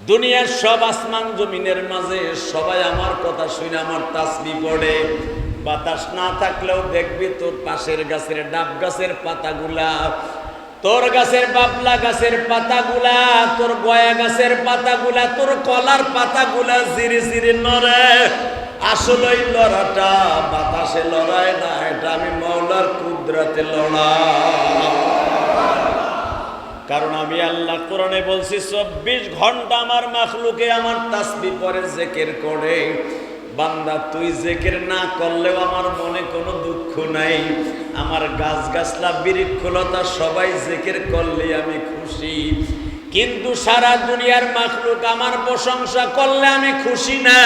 দুনিয়ার সব আসমান জমিনের মাঝে সবাই আমার কথা শুনে আমার তাসবি পড়ে। বাতাস না থাকলেও দেখবি তোর পাশের গাছের ডাব, গাছের পাতাগুলা। তোর গাছের বাবলা, গাছের পাতাগুলা। তোর গয়া গাছের পাতাগুলা, তোর কলার পাতাগুলা জিরে জিরে নড়ে। আসলে লড়াটা বাতাসে লড়ায় না, এটা আমি মৌলার কুদরাতে লড়া। কারণ আমি আল্লাহ কোরআনে বলছি, চব্বিশ ঘণ্টা আমার মাখলুকে আমার তাসবি পরে জেকের করে। বান্দা, তুই জেকের না করলেও আমার মনে কোনো দুঃখ নাই। আমার গাছ গাছলা বৃক্ষলতা সবাই জেকের করলে আমি খুশি। কিন্তু সারা দুনিয়ার মাখলুক আমার প্রশংসা করলে আমি খুশি না।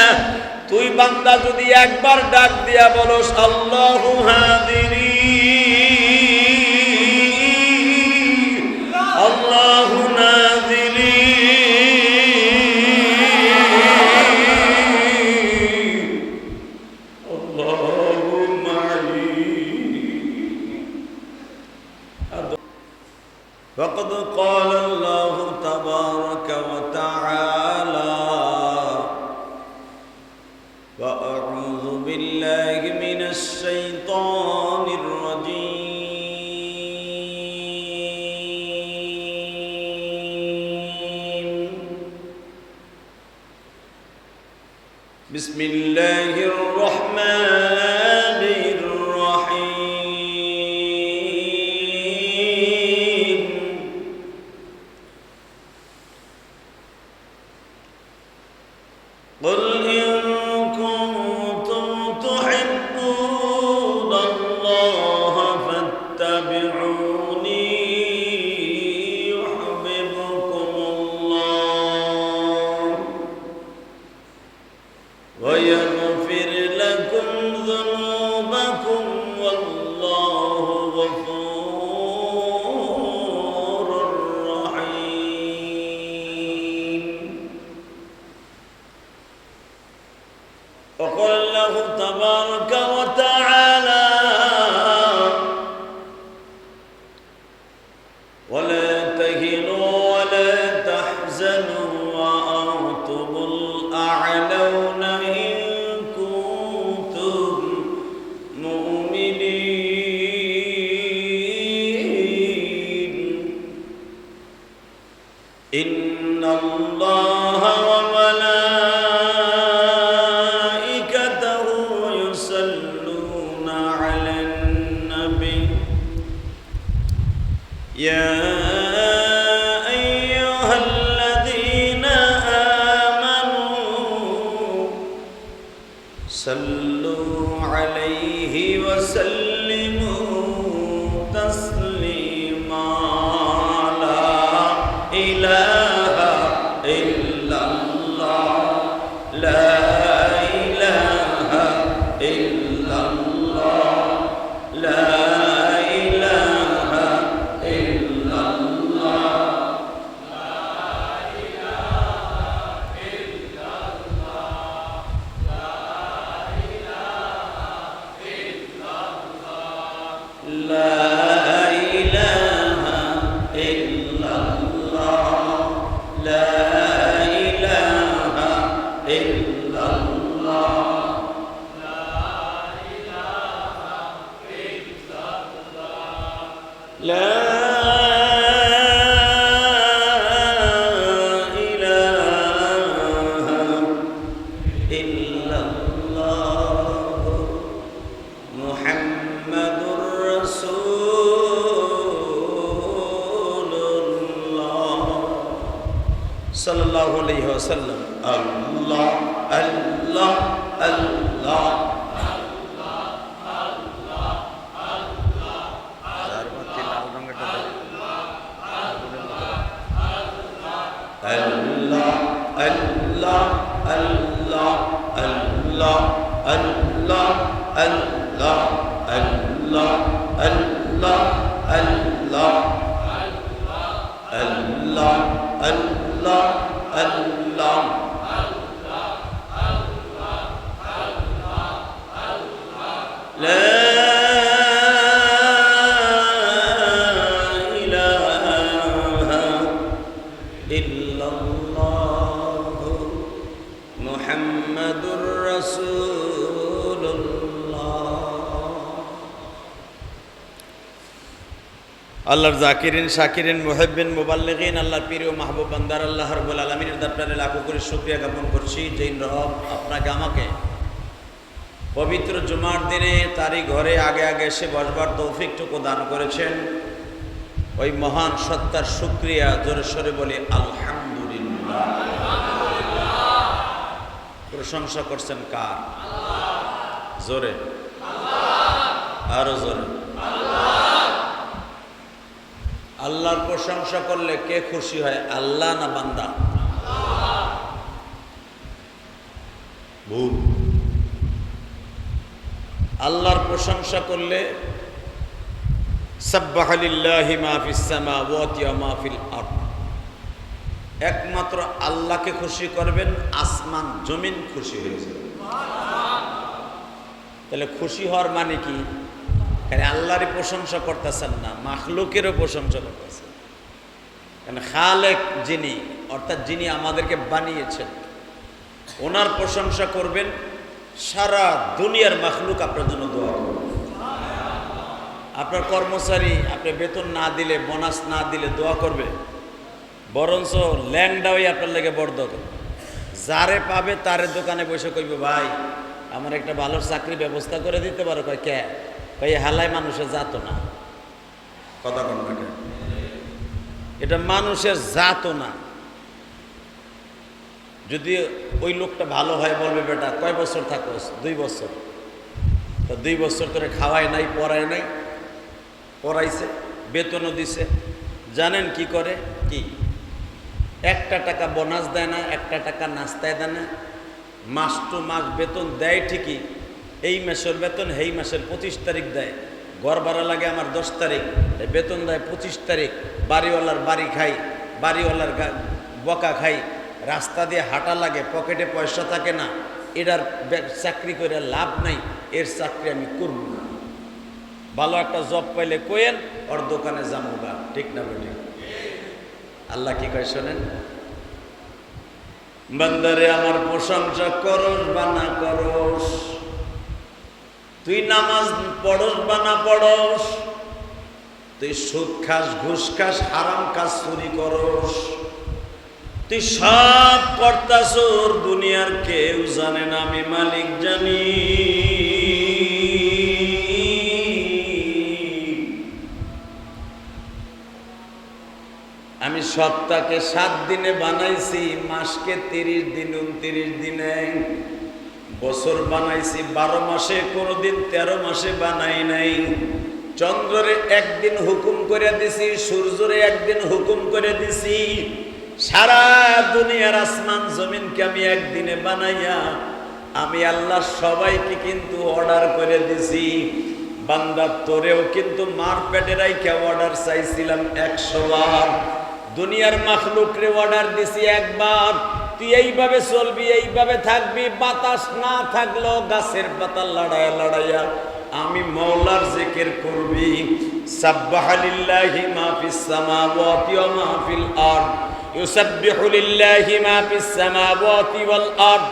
তুই বান্দা, যদি একবার ডাক দিয়া বলো আল্লাহ হাদিনী فقد قال الله تبارك وتعالى وأعوذ بالله من الشيطان الرجيم. بسم الله الرحمن له تبارك وتعالى. ولا تهنوا ولا تحزنوا وأنتم الأعلون. sallallahu alaihi wasallam Allah Allah Allah ইল্লাল্লাহ মুহাম্মাদুর রাসূলুল্লাহ। আল্লাহর জাকিরিন, শাকিরিন মুহিবিন মুবাল্লিগিন, আল্লাহর প্রিয় মাহবুব বান্দার আল্লাহ রাব্বুল আলামিনের দরবারে লাখো করে শুকরিয়া জ্ঞাপন করছি। যেই রব আপনাকে, আমাকে পবিত্র জুমার দিনে তারই ঘরে আগে আগে এসে বসবার তৌফিকটুকু দান করেছেন। ওই মহান সত্তার শুক্রিয়া জোরে সরে বলি, আলহামদুলিল্লাহ। প্রশংসা করছেন কার? জোরে। আরও জোরে। আল্লাহর প্রশংসা করলে কে খুশি হয়, আল্লাহ না বান্দা? ভুল। আল্লাহর প্রশংসা করলে একমাত্র আল্লাহকে খুশি করবেন, আসমান, জমিন খুশি হয়েছে তাহলে খুশি হওয়ার মানে কি? আল্লাহরই প্রশংসা করতেছেন না, মাখলুকেরও প্রশংসা করতেছেন। কেন খালেক যিনি, অর্থাৎ যিনি আমাদেরকে বানিয়েছেন, ওনার প্রশংসা করবেন, সারা দুনিয়ার মাখলুক আপনার জন্য দোয়া করবে আপনার কর্মচারী আপনি বেতন না দিলে বোনাস না দিলে দোয়া করবে। বরঞ্চ ল্যাংডাওই আপনার লেগে বড় দোকান যারে পাবে তারে দোকানে বসে কইবে ভাই আমার একটা ভালো চাকরি ব্যবস্থা করে দিতে পারো। কয় কে? কই হালায় মানুষের জাতো না। কথা কোন এটা মানুষের জাতো না। যদি ওই লোকটা ভালো হয় বলবে বেটা কয় বছর থাকোস? দুই বছর। তো দুই বছর ধরে খাওয়ায় নাই পড়ায় নাই। পড়াইছে বেতনও দিছে। জানেন কি করে? কি? একটা টাকা বোনাস দেয় না, একটা টাকা নাস্তায় দেয় না। মাস টু মাস বেতন দেয় ঠিকই, এই মাসের বেতন এই মাসের পঁচিশ তারিখ দেয়। ঘর ভাড়া লাগে আমার দশ তারিখ বেতন দেয় পঁচিশ তারিখ। বাড়িওয়ালার বাড়ি খাই, বাড়িওয়ালার বকা খাই। রাস্তা দিয়ে হাঁটা লাগে, পকেটে পয়সা থাকে না। এটার চাকরি করে লাভ নাই, এর চাকরি আমি করব না। ভালো একটা জব পাইলে কোয়েন ওর দোকানে যাব গা। ঠিক না বেঠিক? আল্লাহ কি কয় শোনেন? বান্দারে, আমার প্রশংসা করস বা না করস? তুই নামাজ পড়স বা না পড়স? তুই সুদ খাস, ঘুষ খাস, হারাম কাজ চুরি করস? তুই সব করতাছর দুনিয়ার কেউ জানে না আমি মালিক জানি। সপ্তাহকে সাত দিনে বানাইছি, মাসকে তিরিশ দিন, উনত্রিশ দিনে। বছর বানাইছি, বারো মাসে, কোনোদিন তেরো মাসে বানাই নাই। চন্দ্ররে একদিন হুকুম করে দিছি, সূর্যরে একদিন হুকুম করে দিছি। সারা দুনিয়ার আসমান জমিনকে আমি একদিনে বানাইয়া, আমি আল্লাহ সবাইকে কিন্তু অর্ডার করে দিছি। বান্দার তোরেও কিন্তু মার পেটে রাইখা অর্ডার চাইছিলাম একশো বার। দুনিয়ার মাখলুকরে অর্ডার দিছি একবার। তুই এইভাবে চলবি, এইভাবে থাকবি, বাতাস না থাকলেও গাছের পাতা লড়াইয়া লড়াইয়া আমি মৌলার জিকির করবি। সাব্বাহালিল্লাহি মা ফিস সামাওয়াতি ওয়া মা ফিল আরদ। ইউসাব্বিহু লিল্লাহি মা ফিস সামাওয়াতি ওয়াল আরদ।